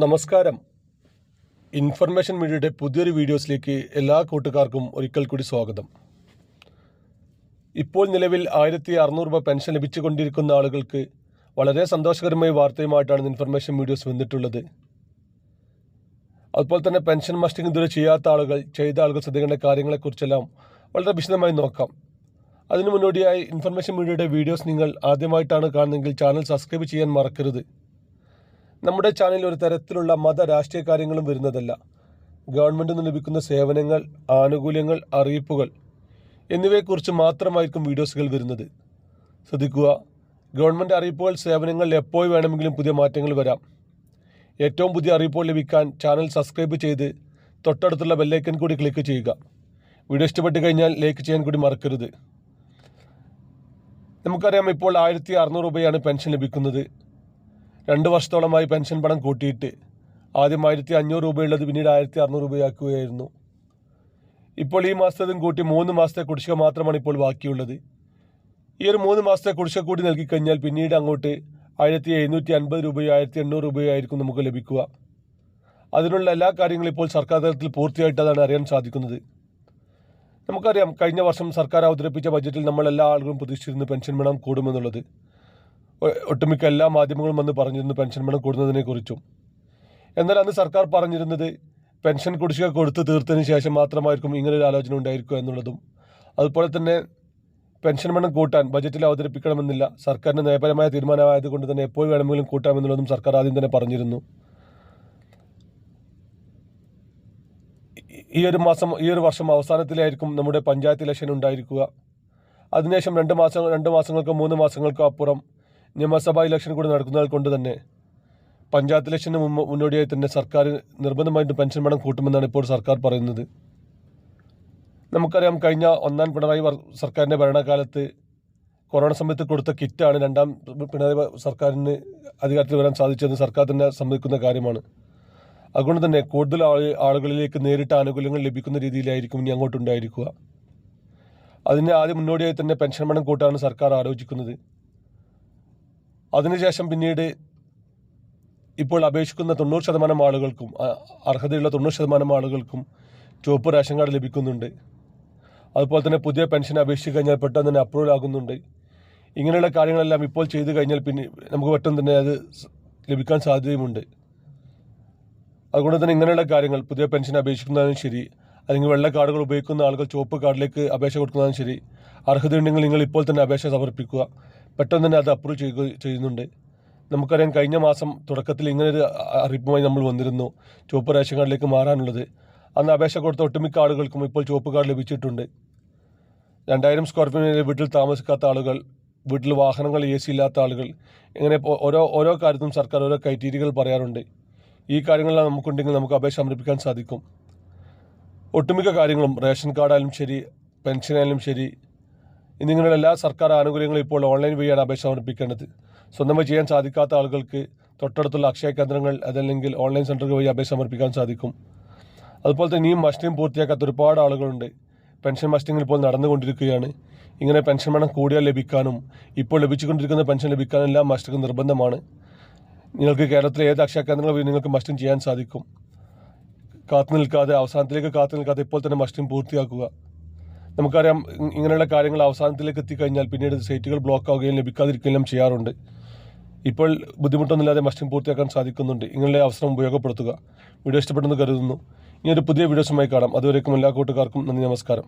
നമസ്കാരം. ഇൻഫർമേഷൻ മീഡിയയുടെ പുതിയൊരു വീഡിയോസിലേക്ക് എല്ലാ കൂട്ടുകാർക്കും ഒരിക്കൽ കൂടി സ്വാഗതം. ഇപ്പോൾ നിലവിൽ ആയിരത്തി അറുന്നൂറ് രൂപ പെൻഷൻ ലഭിച്ചുകൊണ്ടിരിക്കുന്ന ആളുകൾക്ക് വളരെ സന്തോഷകരമായ വാർത്തയുമായിട്ടാണ് ഇൻഫർമേഷൻ വീഡിയോസ് വന്നിട്ടുള്ളത്. അതുപോലെ തന്നെ പെൻഷൻ മസ്റ്റിംഗ് ഇതുവരെ ചെയ്യാത്ത ആളുകൾ ചെയ്ത ആളുകൾ ശ്രദ്ധിക്കേണ്ട കാര്യങ്ങളെക്കുറിച്ചെല്ലാം വളരെ വിശദമായി നോക്കാം. അതിനു മുന്നോടിയായി ഇൻഫർമേഷൻ മീഡിയയുടെ വീഡിയോസ് നിങ്ങൾ ആദ്യമായിട്ടാണ് കാണുന്നതെങ്കിൽ ചാനൽ സബ്സ്ക്രൈബ് ചെയ്യാൻ മറക്കരുത്. നമ്മുടെ ചാനലിൽ ഒരു തരത്തിലുള്ള മത രാഷ്ട്രീയ കാര്യങ്ങളും വരുന്നതല്ല. ഗവൺമെന്റ് നിന്ന് ലഭിക്കുന്ന സേവനങ്ങൾ ആനുകൂല്യങ്ങൾ അറിയിപ്പുകൾ എന്നിവയെക്കുറിച്ച് മാത്രമായിരിക്കും വീഡിയോസുകൾ വരുന്നത്. ശ്രദ്ധിക്കുക ഗവൺമെന്റ് അറിയിപ്പുകൾ സേവനങ്ങൾ എപ്പോൾ വേണമെങ്കിലും പുതിയ മാറ്റങ്ങൾ വരാം. ഏറ്റവും പുതിയ അറിയിപ്പുകൾ ലഭിക്കാൻ ചാനൽ സബ്സ്ക്രൈബ് ചെയ്ത് തൊട്ടടുത്തുള്ള ബെല്ലൈക്കൻ കൂടി ക്ലിക്ക് ചെയ്യുക. വീഡിയോ ഇഷ്ടപ്പെട്ട് കഴിഞ്ഞാൽ ലൈക്ക് ചെയ്യാൻ കൂടി മറക്കരുത്. നമുക്കറിയാം ഇപ്പോൾ ആയിരത്തി അറുന്നൂറ് രൂപയാണ് പെൻഷൻ ലഭിക്കുന്നത്. രണ്ട് വർഷത്തോളമായി പെൻഷൻ പണം കൂട്ടിയിട്ട് ആദ്യം ആയിരത്തി അഞ്ഞൂറ് രൂപയുള്ളത് പിന്നീട് ആയിരത്തി അറുന്നൂറ് രൂപയാക്കുകയായിരുന്നു. ഇപ്പോൾ ഈ മാസത്തേതും കൂട്ടി മൂന്ന് മാസത്തെ കുടിശ്ശിക മാത്രമാണ് ഇപ്പോൾ ബാക്കിയുള്ളത്. ഈ ഒരു മൂന്ന് മാസത്തെ കുടിശ്ശിക കൂടി നൽകിക്കഴിഞ്ഞാൽ പിന്നീട് അങ്ങോട്ട് ആയിരത്തി എഴുന്നൂറ്റി അൻപത് രൂപയോ ആയിരത്തി എണ്ണൂറ് രൂപയോ ആയിരിക്കും നമുക്ക് ലഭിക്കുക. അതിനുള്ള എല്ലാ കാര്യങ്ങളും ഇപ്പോൾ സർക്കാർ തലത്തിൽ പൂർത്തിയായിട്ട് അതാണ് അറിയാൻ സാധിക്കുന്നത്. നമുക്കറിയാം കഴിഞ്ഞ വർഷം സർക്കാർ അവതരിപ്പിച്ച ബജറ്റിൽ നമ്മൾ എല്ലാ ആളുകളും പ്രതീക്ഷിച്ചിരുന്നു പെൻഷൻ പണം കൂടുമെന്നുള്ളത്. ഒട്ടുമിക്ക എല്ലാ മാധ്യമങ്ങളും വന്ന് പറഞ്ഞിരുന്നു പെൻഷൻ പണം കൂടുന്നതിനെക്കുറിച്ചും എന്നാൽ അന്ന് സർക്കാർ പറഞ്ഞിരുന്നത് പെൻഷൻ കുടിശ്ശിക കൊടുത്ത് തീർത്തതിന് ശേഷം മാത്രമായിരിക്കും ഇങ്ങനൊരു ആലോചന ഉണ്ടായിരിക്കുക എന്നുള്ളതും. അതുപോലെ തന്നെ പെൻഷൻ പണം കൂട്ടാൻ ബജറ്റിൽ അവതരിപ്പിക്കണമെന്നില്ല. സർക്കാരിന്റെ നയപരമായ തീരുമാനമായതുകൊണ്ട് തന്നെ എപ്പോൾ വേണമെങ്കിലും കൂട്ടാമെന്നുള്ളതും സർക്കാർ ആദ്യം തന്നെ പറഞ്ഞിരുന്നു. ഈ ഒരു മാസം ഈ ഒരു വർഷം അവസാനത്തിലായിരിക്കും നമ്മുടെ പഞ്ചായത്ത് ഇലക്ഷൻ ഉണ്ടായിരിക്കുക. അതിനുശേഷം രണ്ട് മാസം രണ്ട് മാസങ്ങൾക്കോ മൂന്ന് മാസങ്ങൾക്കോ അപ്പുറം നിയമസഭാ ഇലക്ഷൻ കൂടി നടക്കുന്നത് കൊണ്ട് തന്നെ പഞ്ചായത്ത് ഇലക്ഷന് മുന്നോടിയായി തന്നെ സർക്കാർ നിർബന്ധമായിട്ടും പെൻഷൻ പണം കൂട്ടുമെന്നാണ് ഇപ്പോൾ സർക്കാർ പറയുന്നത്. നമുക്കറിയാം കഴിഞ്ഞ ഒന്നാം പിണറായി സർക്കാരിന്റെ ഭരണകാലത്ത് കൊറോണ സമയത്ത് കൊടുത്ത കിറ്റാണ് രണ്ടാം പിണറായി സർക്കാരിന് അധികാരത്തിൽ വരാൻ സാധിച്ചതെന്ന് സർക്കാർ തന്നെ സമ്മതിക്കുന്ന കാര്യമാണ്. അതുകൊണ്ട് തന്നെ കൂടുതൽ ആൾ ആളുകളിലേക്ക് നേരിട്ട് ആനുകൂല്യങ്ങൾ ലഭിക്കുന്ന രീതിയിലായിരിക്കും ഇനി അങ്ങോട്ടുണ്ടായിരിക്കുക. അതിന് ആദ്യം മുന്നോടിയായി തന്നെ പെൻഷൻ പണം കൂട്ടാണ് സർക്കാർ ആലോചിക്കുന്നത്. അതിനുശേഷം പിന്നീട് ഇപ്പോൾ അപേക്ഷിക്കുന്ന തൊണ്ണൂറ് ശതമാനം ആളുകൾക്കും അർഹതയുള്ള തൊണ്ണൂറ് ശതമാനം ആളുകൾക്കും ചുവപ്പ് റേഷൻ കാർഡ് ലഭിക്കുന്നുണ്ട്. അതുപോലെ തന്നെ പുതിയ പെൻഷൻ അപേക്ഷിച്ച് കഴിഞ്ഞാൽ പെട്ടെന്ന് തന്നെ അപ്രൂവൽ ആകുന്നുണ്ട്. ഇങ്ങനെയുള്ള കാര്യങ്ങളെല്ലാം ഇപ്പോൾ ചെയ്തു കഴിഞ്ഞാൽ പിന്നെ നമുക്ക് പെട്ടെന്ന് തന്നെ അത് ലഭിക്കാൻ സാധ്യതയുമുണ്ട്. അതുകൊണ്ട് തന്നെ ഇങ്ങനെയുള്ള കാര്യങ്ങൾ പുതിയ പെൻഷൻ അപേക്ഷിക്കുന്നതും ശരി അല്ലെങ്കിൽ വെള്ള കാർഡുകൾ ഉപയോഗിക്കുന്ന ആളുകൾ ചുവപ്പ് കാർഡിലേക്ക് അപേക്ഷ കൊടുക്കുന്നതും ശരി അർഹതയുണ്ടെങ്കിൽ നിങ്ങൾ ഇപ്പോൾ തന്നെ അപേക്ഷ സമർപ്പിക്കുക. പെട്ടെന്ന് തന്നെ അത് അപ്രൂവ് ചെയ്യുക ചെയ്യുന്നുണ്ട്. നമുക്കറിയാം കഴിഞ്ഞ മാസം തുടക്കത്തിൽ ഇങ്ങനൊരു അറിയിപ്പുമായി നമ്മൾ വന്നിരുന്നു. ചുവപ്പ് റേഷൻ കാർഡിലേക്ക് മാറാനുള്ളത്. അന്ന് അപേക്ഷ കൊടുത്ത ഒട്ടുമിക്ക ആളുകൾക്കും ഇപ്പോൾ ചുവപ്പ് കാർഡ് ലഭിച്ചിട്ടുണ്ട്. രണ്ടായിരം സ്ക്വയർ ഫീറ്റിന്റെ വീട്ടിൽ താമസിക്കാത്ത ആളുകൾ വീട്ടിൽ വാഹനങ്ങൾ എ സി ഇല്ലാത്ത ആളുകൾ ഇങ്ങനെ ഓരോ ഓരോ കാര്യത്തിലും സർക്കാർ ഓരോ ക്രൈറ്റീരിയകൾ പറയാറുണ്ട്. ഈ കാര്യങ്ങളെല്ലാം നമുക്കുണ്ടെങ്കിൽ നമുക്ക് അപേക്ഷ സമർപ്പിക്കാൻ സാധിക്കും. ഒട്ടുമിക്ക കാര്യങ്ങളും റേഷൻ കാർഡായാലും ശരി പെൻഷനായാലും ശരി എന്നിങ്ങനെയുള്ള എല്ലാ സർക്കാർ ആനുകൂല്യങ്ങളും ഇപ്പോൾ ഓൺലൈൻ വഴിയാണ് അപേക്ഷ സമർപ്പിക്കേണ്ടത്. സ്വന്തമായി ചെയ്യാൻ സാധിക്കാത്ത ആളുകൾക്ക് തൊട്ടടുത്തുള്ള അക്ഷയ കേന്ദ്രങ്ങൾ അതല്ലെങ്കിൽ ഓൺലൈൻ സെന്ററുകൾ വഴി അപേക്ഷ സമർപ്പിക്കാൻ സാധിക്കും. അതുപോലെ തന്നെ ഇനിയും മസ്റ്റിംഗ് പൂർത്തിയാക്കാത്ത ഒരുപാട് ആളുകളുണ്ട്. പെൻഷൻ മസ്റ്റിംഗ് ഇപ്പോൾ നടന്നുകൊണ്ടിരിക്കുകയാണ്. ഇങ്ങനെ പെൻഷൻ പണം കൂടിയാൽ ലഭിക്കാനും ഇപ്പോൾ ലഭിച്ചുകൊണ്ടിരിക്കുന്ന പെൻഷൻ ലഭിക്കാനും എല്ലാം മസ്റ്റിംഗ് നിർബന്ധമാണ്. നിങ്ങൾക്ക് കേരളത്തിലെ ഏത് അക്ഷയ കേന്ദ്രങ്ങൾ വഴി നിങ്ങൾക്ക് മസ്റ്റിംഗ് ചെയ്യാൻ സാധിക്കും? കാത്തു നിൽക്കാതെ അവസാനത്തിലേക്ക് കാത്തു നിൽക്കാതെ ഇപ്പോൾ തന്നെ മസ്റ്റിംഗ് പൂർത്തിയാക്കുക. നമുക്കറിയാം ഇങ്ങനെയുള്ള കാര്യങ്ങൾ അവസാനത്തിലേക്ക് എത്തിക്കഴിഞ്ഞാൽ പിന്നീട് സൈറ്റുകൾ ബ്ലോക്ക് ആവുകയും ലഭിക്കാതിരിക്കുകയും ചെയ്യാറുണ്ട്. ഇപ്പോൾ ബുദ്ധിമുട്ടൊന്നുമില്ലാതെ മസ്റ്റിംഗ് പൂർത്തിയാക്കാൻ സാധിക്കുന്നുണ്ട്. ഇങ്ങനെയുള്ള അവസരം ഉപയോഗപ്പെടുത്തുക. വീഡിയോ ഇഷ്ടപ്പെട്ടെന്ന് കരുതുന്നു. ഇനി ഒരു പുതിയ വീഡിയോസുമായി കാണാം. അതുവരേക്കും എല്ലാ കൂട്ടുകാർക്കും നന്ദി നമസ്കാരം.